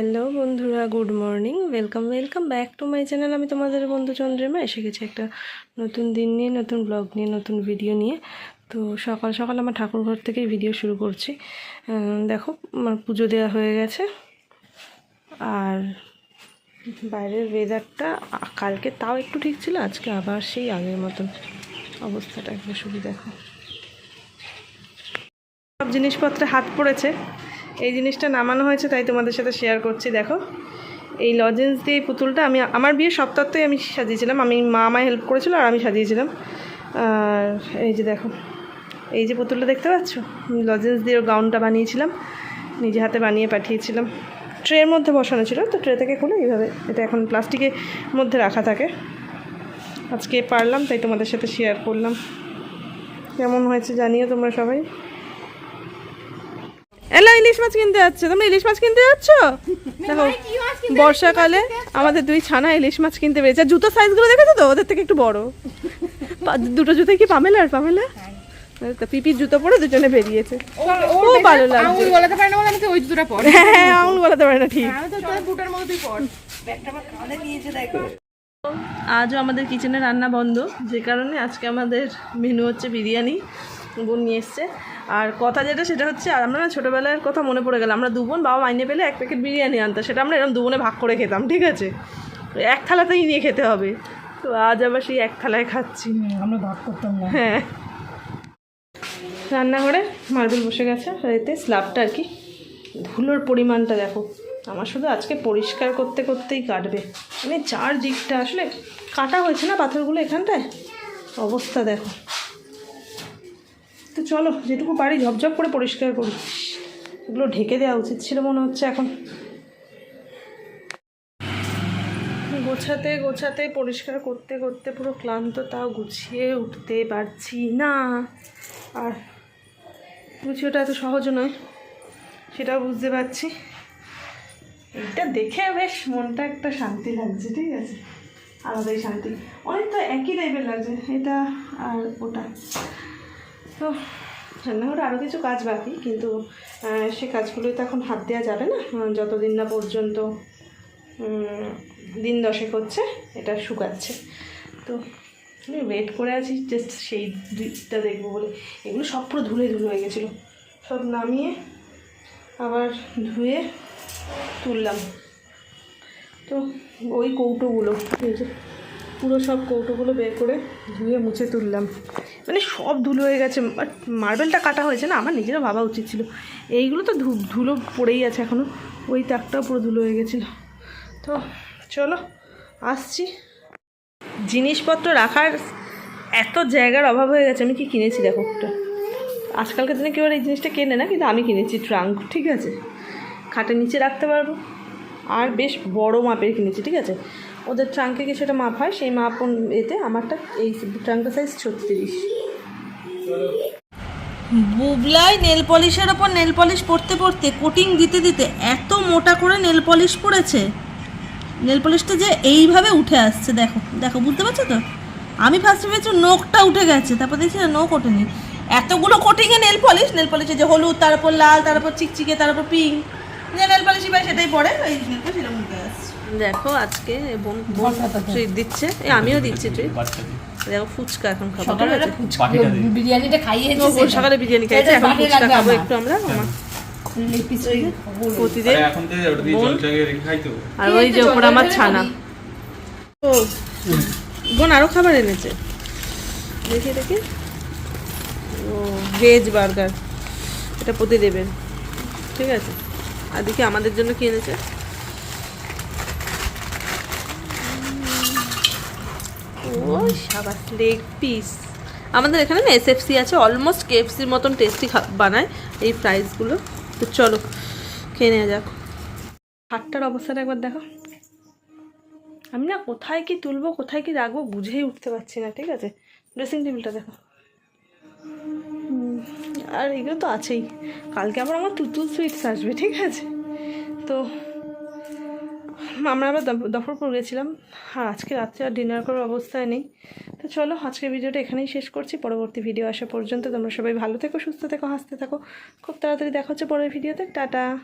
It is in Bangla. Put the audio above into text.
হ্যালো বন্ধুরা, good morning. Welcome welcome back to my channel. আমি তোমাদের বন্ধু চন্দ্রিমা, এসে গেছি একটা নতুন দিন নিয়ে, নতুন ব্লগ নিয়ে, নতুন ভিডিও নিয়ে। তো সকাল সকাল আমার ঠাকুর ঘর থেকেই ভিডিও শুরু করছি। দেখো, আমার পুজো দেওয়া হয়ে গেছে। আর বাইরের ওয়েদারটা কালকে তাও একটু ঠিক ছিল, আজকে আবার সেই আগের মতন অবস্থাটা একটু শুধু দেখো। সব জিনিসপত্রে হাত পড়েছে। এই জিনিসটা নামানো হয়েছে, তাই তোমাদের সাথে শেয়ার করছি, দেখো। এই লজেন্স দিয়ে এই পুতুলটা আমি, আমার বিয়ে সপ্তাহতেই আমি সাজিয়েছিলাম। আমি মা আমায় হেল্প করেছিল আর আমি সাজিয়েছিলাম। আর এই যে দেখো, এই যে পুতুলটা দেখতে পাচ্ছ? লজেন্স দিয়ে গাউনটা বানিয়েছিলাম, নিজে হাতে বানিয়ে পাঠিয়েছিলাম। ট্রের মধ্যে বসানো ছিল, তো ট্রে থেকে খুলে এইভাবে, এটা এখন প্লাস্টিকের মধ্যে রাখা থাকে। আজকে পারলাম, তাই তোমাদের সাথে শেয়ার করলাম। কেমন হয়েছে জানিও তোমরা সবাই। এলা ইলিশ মাছ কিনতে যাচ্ছে? তোমরা ইলিশ মাছ কিনতে যাচ্ছ? দেখো বর্ষাকালে আমাদের দুই ছানা ইলিশ মাছ কিনতে পেরেছে আর জুতো সাইজগুলো দেখেছ তো? ওদের থেকে একটু বড়। দুটো জুতোই কি পামেলার পামেলা? তা পিপির জুতো পরে দুজনে বেরিয়েছে। খুব ভালো লাগছে। আঙুল গলাতে পারে না বলে আমি ওই জুতোটা পর। হ্যাঁ হ্যাঁ আঙুল বলাতে পারে না ঠিক। বুটার মতো তুই পর আজও আমাদের কিচেনে রান্না বন্ধ। যে কারণে আজকে আমাদের মেনু হচ্ছে বিরিয়ানি। বোন নিয়ে এসছে। আর কথা যেটা সেটা হচ্ছে আর আমরা না ছোটোবেলার কথা মনে পড়ে গেল আমরা দু বোন বাবা মাইনে পেলে এক প্যাকেট বিরিয়ানি আনতাম সেটা আমরা এরকম দু বোনে ভাগ করে খেতাম ঠিক আছে? এক থালাতেই নিয়ে খেতে হবে। তো আজ আবার সেই এক থালায় খাচ্ছি। আমরা ভাগ করতাম না। হ্যাঁ। রান্নাঘরে মার্বেল বসে গেছে এতে স্ল্যাবটা আর কি ধুলোর পরিমাণটা দেখো। আমার শুধু আজকে পরিষ্কার করতে করতেই কাটবে। মানে চার দিকটা আসলে কাটা হয়েছে না পাথরগুলো এখানটায়? অবস্থা দেখো। তো চলো, যেটুকু পারি ঝপঝপ করে পরিষ্কার করি। এগুলো ঢেকে দেওয়া উচিত ছিল মনে হচ্ছে এখন। গোছাতে গোছাতে, পরিষ্কার করতে করতে পুরো ক্লান্ত, তাও গুছিয়ে উঠতে পারছি না। আর গুছিয়েটা এত সহজ নয়, সেটাও বুঝতে পারছি। এটা দেখে বেশ মনটা একটা শান্তি লাগছে, ঠিক আছে? আলাদাই শান্তি। অনেকটা একই টাইপের লাগছে, এটা আর ওটা। তো রান্নাঘরে আরও কিছু কাজ বাকি, কিন্তু সে কাজগুলোই তো এখন হাত দেওয়া যাবে না। যতদিন না পর্যন্ত দিন দশেক হচ্ছে, এটা শুকাচ্ছে। তো, আমি ওয়েট করে আছি জাস্ট সেই দিকটা দেখব বলে। এগুলো সব পুরো ধুলে ধুলে হয়ে গেছিল। সব নামিয়ে আবার ধুয়ে তুললাম। তো, ওই কৌটোগুলো, এই যে। পুরো সব কৌটোগুলো বের করে ধুয়ে মুছে তুললাম। মানে সব ধুলো হয়ে গেছে। বাট মার্বেলটা কাটা হয়েছে না? আমার নিজেরও ভাবা উচিত ছিল। এইগুলো তো ধু- ধুলো পড়েই আছে এখনও ওই তাকটাও পুরো ধুলো হয়ে গেছিল। তো চলো, আসছি। জিনিসপত্র রাখার এত জায়গার অভাব হয়ে গেছে। আমি কি কিনেছি? দেখো একটা। আজকালকার দিনে কেউ আর এই জিনিসটা কেনে না, কিন্তু আমি কিনেছি ট্রাঙ্ক। ঠিক আছে। খাটের নিচে রাখতে পারব। আর বেশ বড় মাপের কিনেছি, ঠিক আছে? ওদের ট্রাঙ্কে কিছুটা মাপ হয়? সেই মাপ এতে আমারটা এই ট্রাঙ্কের সাইজ ছত্রিশ। বুবলাই নেল পলিশের ওপর নেল পলিশ পড়তে পড়তে কোটিং দিতে দিতে এত মোটা করে নেল পলিশ পড়েছে। নেল পলিশটা যে এইভাবে উঠে আসছে, দেখো দেখো, বুঝতে পারছ তো? আমি ফার্স্টে ভেবেছি নোকটা উঠে গেছে, তারপর দেখছি না নোক ওঠেনি। এতগুলো কোটিংয়ে নেল পলিশ, নেল পলিশে যে হলুদ তারপর লাল তারপর চিকচিকে তারপর পিঙ্ক যে নেল পলিশই পাই সেটাই পড়ে ওই নেল পলিশ এরকম উঠে আসছে দেখো আজকে বোন বোন ট্রিট দিচ্ছে। এ, আমিও দিচ্ছি ট্রিট দেখো ফুচকা এখন খাব ফুচকা বিরিয়ানিটা খাইয়েছে বোন সকালে বিরিয়ানি খাইছে এখন ফুচকা খাব একটু আমরা আমার। প্রতিদিন। আরে আর ওই যে ওপর আমার ছানা। ও বোন আরও খাবার এনেছে। দেখি দেখি। ও ভেজ বার্গার। এটা প্রতি দেবেন। ঠিক আছে। আর দেখি আমাদের জন্য কি এনেছে? লেগ পিস আমাদের এখানে না এসএফসি আছে অলমোস্ট কেএফসির মতন টেস্টি বানায় এই ফ্রাইসগুলো তো চলো, খেয়ে নেওয়া যাক। হাটটার অবস্থাটা একবার দেখো। আমি না কোথায় কি তুলবো, কোথায় কি রাখব বুঝেই উঠতে পারছি না, ঠিক আছে? ড্রেসিং টেবিলটা দেখো। আর এগুলো তো আছেই। কালকে আবার আমার তুতুল সুইটস আসবে, ঠিক আছে? তো আমরা আবার দফ- দফরপুর গেছিলাম। আর আজকে রাত্রে আর ডিনার করার অবস্থায় নেই। তো চলো আজকে ভিডিওটা এখানেই শেষ করছি। পরবর্তী ভিডিও আসা পর্যন্ত তোমরা সবাই ভালো থেকো, সুস্থ থেকো, হাসতে থাকো। খুব তাড়াতাড়ি দেখা হচ্ছে পরের ভিডিওতে টাটা!